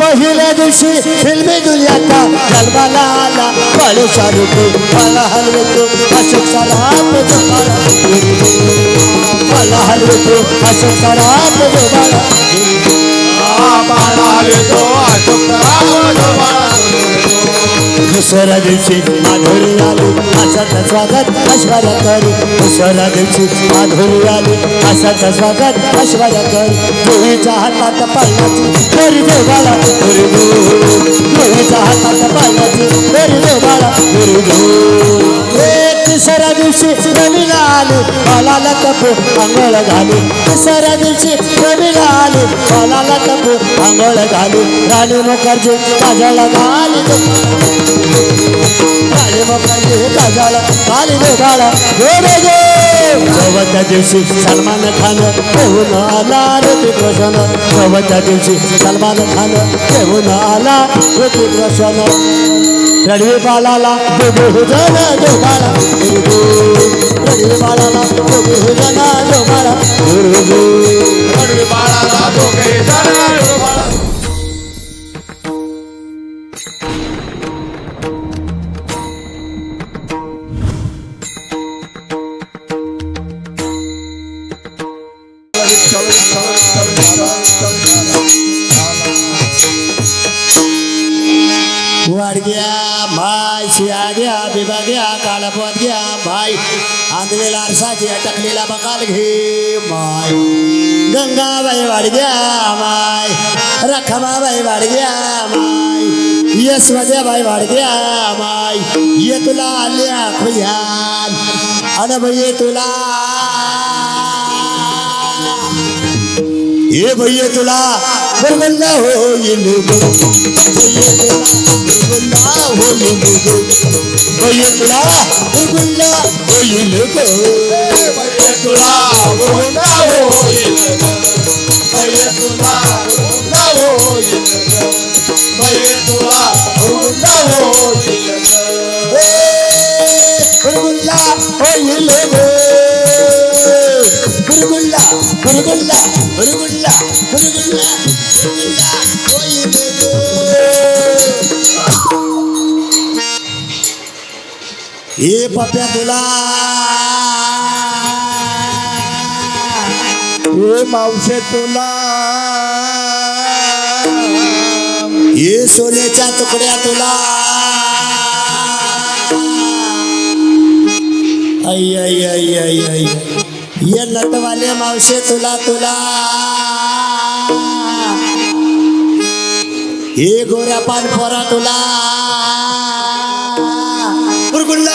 पहिल्या दिवशी फिल्मी दुनियाचा जन्माला आला बाळू शाहरुख मला हलवतो अशोक सराफ जोबाळा मला हलवतो अशोक सराफ जोबाळा दुसऱ्या दिवशी माधुरी आली. आशाचं स्वागत ऐश्वर्या करी. दुसऱ्या दिवशी माधुरी आली. आशाचं स्वागत ऐश्वर्या करी. देवीच्या हातात पाण्याची तरी देवाला तरी देवीच्या हातात पाण्याची तरी देवाला तरी तिसऱ्या दिवशी रवीला आली बालाला कपू आंघोळ घाली. तिसऱ्या दिवशी रवीला आली बालाला कपू आंघोळ घाली. राणी मुखर्जी काजळ घाली. राणी मुखर्जी काजळ घाली रे गोरे गो चौथ्या दिवशी सलमान खान येऊन आला ऋतिक रोशन चौथ्या दिवशी सलमान खान येऊन आला ऋतिक रोशन रणवी बालाला दोघे हो हुजन दोघाला रणवी बालाला दोघे हुजन दोघाला वाडग्या शियाग्या बिबाग्या काळापत घ्या माय आंधळेला आरसाची अटकलेला बकाल घे माय गंगाबाई वाडग्या माय रखमाबाई वाडग्या माय यशवद्याबाई वाडग्या माय ये तुला आल्या खुयान अन ये तुला हे भैया तुला बरगल्ला होईल बरगल्ला होईल भैया तुला बरगल्ला होईल बरगल्ला होईल बरगल्ला बरगल्ला बरगल्ला पप्या तुला. हे मावशे तुला. हे सोन्याच्या तुकड्या तुला. आई आई आई आई आई. ये नटवाले मावशे तुला तुला. हे गोऱ्या पान खोरा तुला. बुरगुल्ला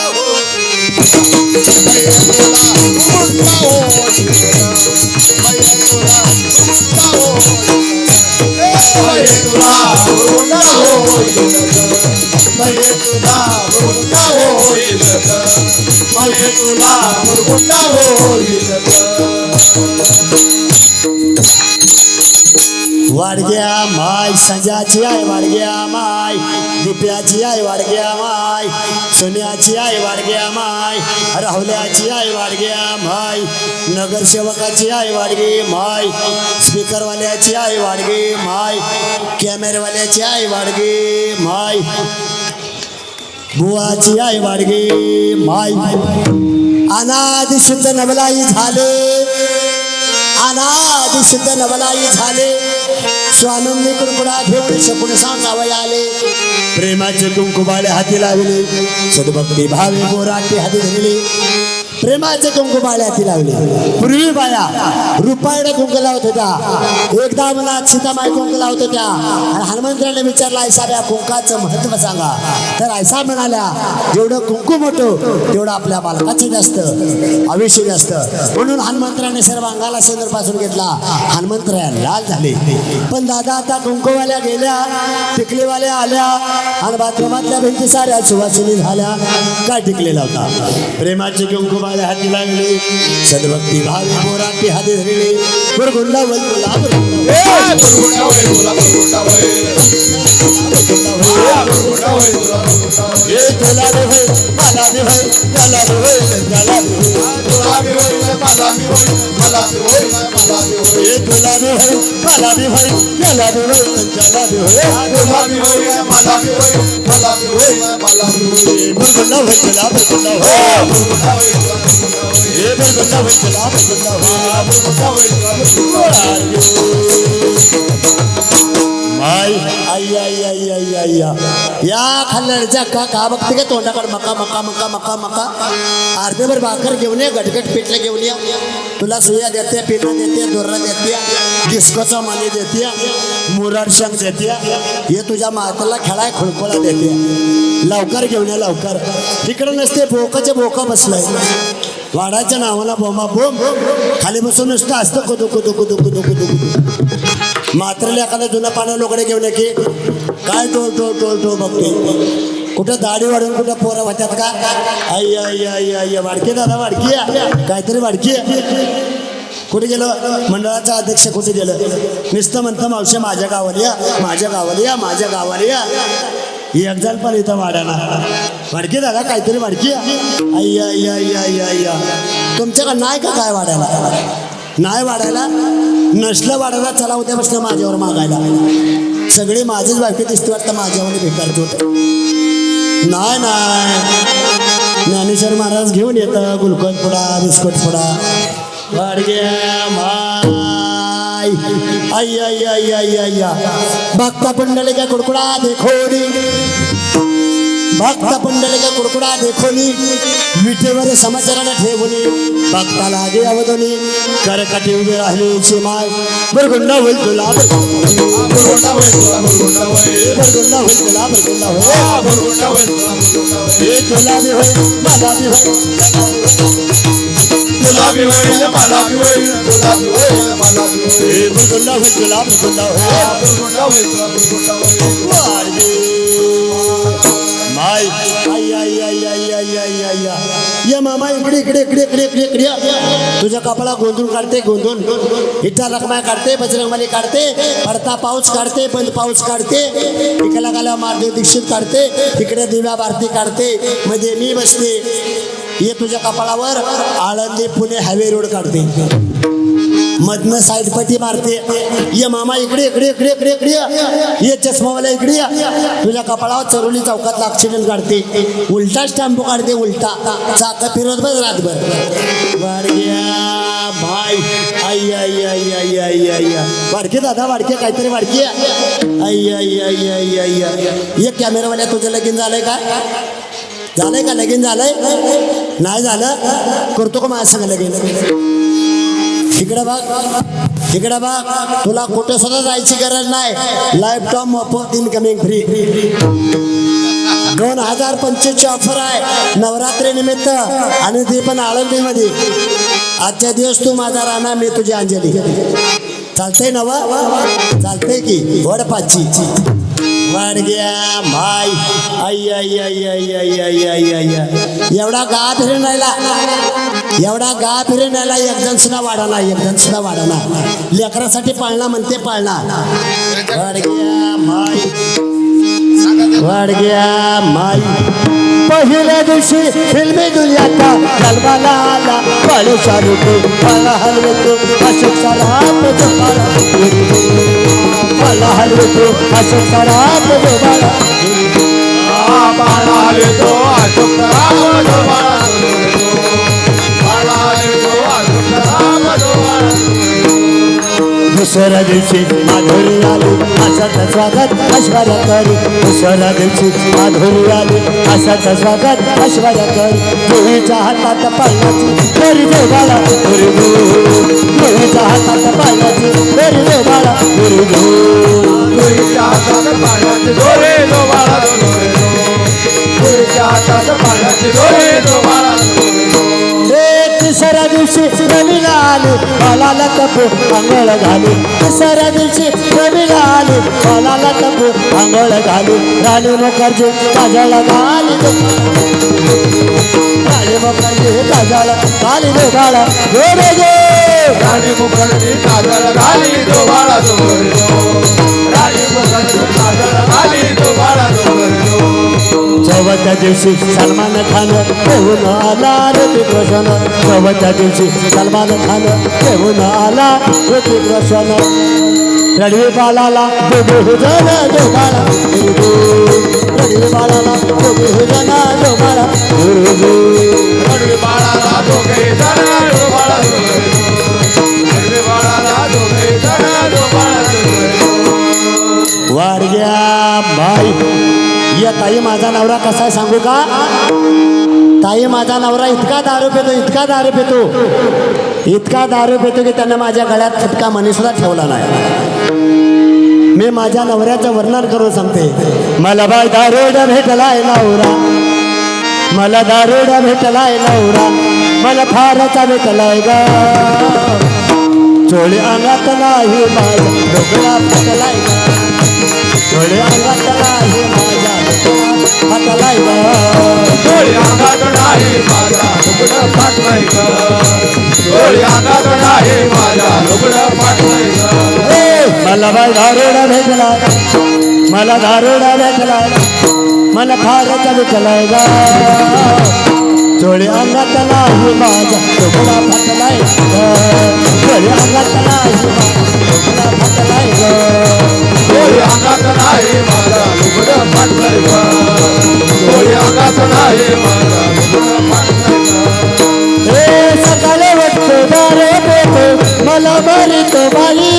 हो. संजाची आहे वाडग्या माय दिप्याची आहे वाडग्या माय सोन्याची आहे वाडग्या माय राहुल्याची आहे वाडग्या माय नगरसेवकाची आहे वाडगे माय स्पीकरवाल्याची आहे वाडगे माय कॅमेरावाल्याची आहे वाडगे माय बुवाची आहे वाडगे माय अनादि शुद्ध नवलाई झाले अनादि शुद्ध नवलाई झाले। स्वानंदी कुरकुडा घेऊन शकून सांगावय आले प्रेमाचे कुंकुबाले हाती लावले. सद्भक्ती भावे गोराटी हाती धरली. प्रेमाचे कुंकुमाले हाती लावले. पूर्वी बाया रुपायडे कुंकू लावत होत्या. एकदा मला सीतामाई कुंकू लावत होत्या. आणि हनुमंतराने विचारला ऐसा या कुंकाचं महत्त्व सांगा. तर ऐसा म्हणाल्या जेवढं कुंकू मोठं तेवढं आपल्या बालकाचं जास्त आयुष्य जास्त. म्हणून हनुमंतराने सर्व अंगाला शेंदूरपासून घेतला हनुमंतराया लाल झाले. पण दादा आता कुंकूवाल्या गेल्या टिकलीवाल्या आल्या आणि बाथरूमातल्या भिंती साऱ्या सुवासिनी झाल्या. काय टिकलेला होता? प्रेमाचे माझ्या हाती लागले. सद्भक्ती भावी मोराटी हाती धरले. गुरगुंडा वल्लुला गुरगुंडा हे Ay, ay, ay, ay. भैया या खाल्ल्याचा का का बघते का तोंडाकडे मका मका मका मका मका? अर्धेभर भाकर घेऊन ये गटगट पिठलं घेऊन ये. तुला सुया देते पिठा देते दोरा देते डिस्कोचा माने देते मुरार शंख देते हे तुझ्या मातला खेळाय खुळखुळा देते. लवकर घेऊन ये लवकर. तिकडं नसते बोकाचे बोका बसलाय. वाडाच्या नावाला बोमा बोम. खाली बसून नुसतं असतं कुदू कुदू कुदू कुदू कुदू कुदू. मात्र एखादा जुना पाण्या लोकडे घेऊन की काय टोल टोल टोल टोल बघते कुठं दाढी वाढून कुठं पोरं होत्यात का? आई आई आई आई वाडकी दादा वाडकी. काहीतरी वाडकी. कुठे गेलो? मंडळाचा अध्यक्ष कुठे गेलं? नुसतं म्हणतं मावशी माझ्या गावाला या माझ्या गावाला या माझ्या गावाला या. एक जण पण इथं वाढायला वाडकी दादा काहीतरी वाडकी. आहे. आई आई आई आई आई आई. तुमच्याकडं नाही का काय वाढायला नाही वाढायला नसलं वाढायला चला उद्या बसलं माझ्यावर मागायला. सगळी माझीच बायकी दिसते वाटतं माझ्यावर भेटायचं होतं नाही नाही ज्ञानेश्वर महाराज घेऊन येतं गुलकंद पुडा बिस्कुट पुडा. वाडग्या आई आई आई आई आई भक्ता पंडले का कुडकुडा देखोनी भक्त पुंडलिका कुडकुडा देखोनी विटेवर समाचाराला ठेवली भक्ताला आगे अवधनी करकटी उभे राहिले माय. बरगुंडा होईल तुला मुरगुंडा होईल तुला बरगुंडा होईल तुला. बरगुंडा होईल तुला बी होईल मला बी होईल तुला बी होईल. मला बी होईल तुला बी होईल. मला बी होईल. बरगुंडा होईल तुला बरगुंडा होईल. मुरगुंडा होईल तुला होईल. मामा इकडे इकडे इकडे इकडे इकडे इकडे तुझा तुझ्या कपाळा गोंधून काढते गोंधून. इथं रकमा काढते बजरंगमाली काढते पडता पाऊस काढते बंद पाऊस काढते. इकडला गाला महादेव दीक्षित काढते इकडे दिव्या भारती काढते. मध्ये मी बसते. ये तुझ्या कपाळावर आळंदी पुणे हायवे रोड काढते. मधनं साईड पट्टी मारते. ये मामा इकडे इकडे इकडे इकडे इकडे. ये. ये चष्मावाला इकडे ये. तुझ्या कपाळावर चरोली चौकात ऍक्सिडेंट काढते. उलटा स्टॅम्प काढते उलटा. चाक फिरवत बस रातभर. भाई. आई आई आई आई आई आई वाडके दादा वाडके काहीतरी वाडके. आई आई आई आई आई आई. एक कॅमेरावाल्या तुझं लगीन झालंय का? झालंय का लगीन झालंय? नाही झालं? करतो का माझ्या सांग लगीन? इकडे बघ. इकडे बघ. तुला कुठे सुद्धा जायची गरज नाही. लाईफ टॉम मोफत इनकमिंग फ्री दोन हजार पंचवीसची ऑफर आहे. नवरात्री निमित्त. आणि ती पण आळंदीमध्ये. आजच्या दिवस तू माझा राणा मी तुझी अंजली. चालतंय नवा? चालतंय की? वडपाची. वाडग्या माय आई आई आई आई आई आई आई आई आई. एवढा गा फिरून राहिला. एवढा गा फिरून राहिला. एक जण सुद्धा वाढाना एक जण सुद्धा वाढाना लेकरासाठी पाळणा म्हणते पाळणा. वाडग्या माय वाडग्या माई. पहिल्या दिवशी फिल्मी दुनियाचा जन्माला आला बाळू शाहरुख मला हलवतो. अशोक सराफ બાલા હાલ્યો તો અશોક તરાપ જો બાલા બાલા હાલ્યો તો અશોક તરાપ જો બાલા दुसऱ्या दिवशी माधुरी आली असाच स्वागत ऐश्वर्या करी. दुसऱ्या दिवशी माधुरी आली असाच स्वागत ऐश्वर्या करी. देवीच्या हातात पाळण्याची तरी देवाला तरी देवीच्या हातात पाळण्याची तरी देवाला तरी तुरीच्या हातात पाण्याचे दोरे जो बाळा जो येतो. हातात पाण्याचे दोरे जो बाळा तिसऱ्या दिवशी रवीला आली बालाला कपू आंघोळ घाली. तिसऱ्या दिवशी रवीला आली बालाला कपू आंघोळ घाली. राणी मुखर्जी काजळ घाली राणी मुखर्जी काजळ घाली रे बाळा रे रे रे राणी मुखर्जी काजळ घाली जो बाळा जो येतो. राणी मुखर्जी काजळ घाली जो बाळा जो येतो. दिवशी सलमान खान घेऊन आला ऋतिक रोशन. शेवटच्या दिवशी सलमान खान घेऊन आला ऋतिक रोशन. रडवी बाळाला दोघे हुजन दोघाला गुरुजी. रणवी बाळाला दोघे हुजन बाळाला दोघे जण बाळाला दोघे जण वारग्या बाई या ताई माझा नवरा कसा आहे सांगू का? ताई माझा नवरा इतका दारू पितो इतका दारू पितो. इतका दारू पितो की त्यानं माझ्या गळ्यात फटका मनीसुद्धा ठेवला नाही. मी माझ्या नवऱ्याचं वर्णन करून सांगते. मला बाय दारोड भेटलाय नवरा. मला दारोड भेटलाय नवरा. मला फारचा भेटलाय ग. चोळी अंगात नाही माझ्या डोकळा फटलाय ग. चोळी अंगात नाही माझा डोकळा अंगात नाही अंगात नाही ए, मला बाय दारोडा भेटला. मला दारोडा भेटला. मला फारचा भेटलाय ग चोळी अंगात नाही माझा. तुकडा फाटलाय ग अंगात नाही माझा. तुकडा फाटलाय डोळी अंगात नाही माझा फाटलंय ग डोळी अंगात नाही माझा ग ए सकाळी वाटतो दारे पेतो मला मारितो बाई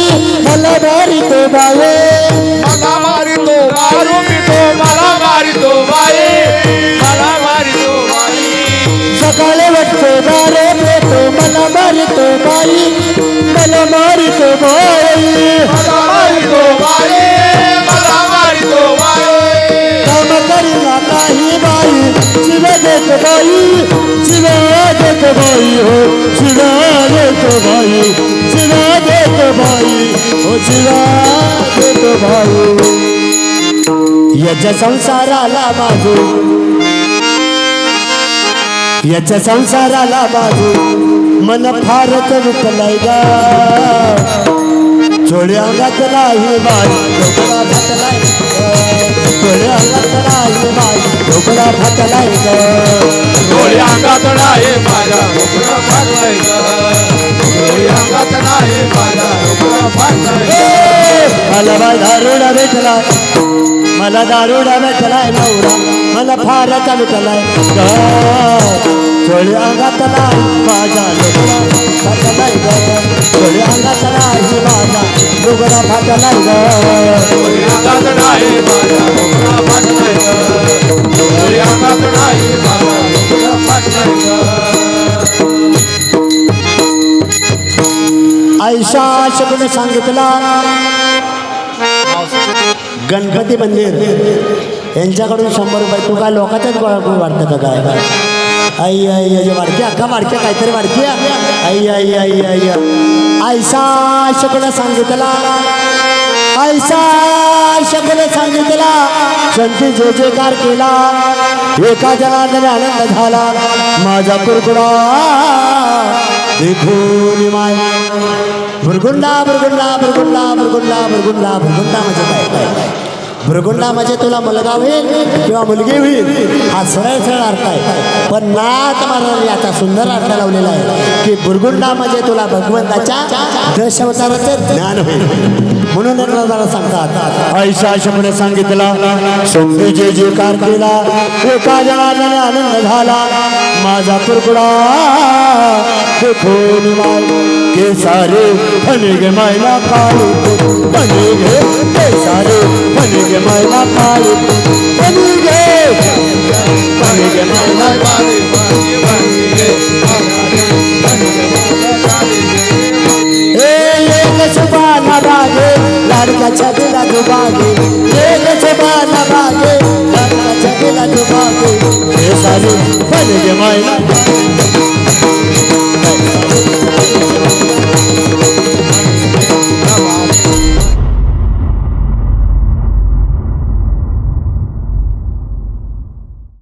मला मारितो बाई. मला मारितो मारू पितो मला मारितो बाई. मला मारितो बाई. सकाळी वाटतो दारे पेतो मला मारितो बाई. मला मारितो बाई मला मारितो बाई मला मारितो बाई काम करीना काही बाई शिव देत बाई शिव देत बाई हो शिव देत बाई शिव देत बाई हो शिव देत बाई याच्या संसाराला बाजू. याच्या संसाराला बाजू. मन फारच ग. अंगात नाही बाई डोकळा फाटलाय अंगात नाही बाई डोकळा फाटलाय ग. डोळी अंगात नाही माझ्या डोकं फाटलंय ग. डोळी अंगात नाही माझ्या डोकं फाटलंय ग. ए, मला बाय दारुडा भेटला मला दारुडा भेटलाय नवरा. मला फार चालू ग. चोळी अंगातला माझा डोकळा फाटलाय ग. चोळी अंगात माझा डोकळा फाटलाय ग. डोळी अंगात नाही गणपती मंदिर. यांच्याकडून शंभर रुपये. तू काय लोकांच्याच गोळा करून वाटतं का काय? आई आई आई वाढक्या का वाढक्या काहीतरी वाढक्या आई आई आई आई आयसा शकुने सांगितला. आयसा शकुने सांगितला. संती जे जेकार केला. एका जनाने आनंद झाला. माझा कुरकुडा. देखून माय भुरगुंडा भुरगुंडा भुरगुंडा भुरगुंडा भुरगुंडा भुरगुंडा म्हणजे काय? काय भुरगुंडा म्हणजे तुला मुलगा होईल किंवा मुलगी होईल हा सरळ सरळ अर्थ आहे. पण नाथ महाराज याचा सुंदर अर्थ लावलेला आहे की भुरगुंडा म्हणजे तुला भगवंताच्या दशावताराचं ज्ञान होईल. म्हणून जरा सांगतात. ऐशा शब्द सांगितला सोमी जे जे कार केला एका जनाने आनंद झाला. माझा कुरकुडा देखून माय के सारे फनिगे मायला काळू. फनिगे के सारे फनिगे मायला काळू. फनिगे फनिगे मायला बारी फनिगे হয়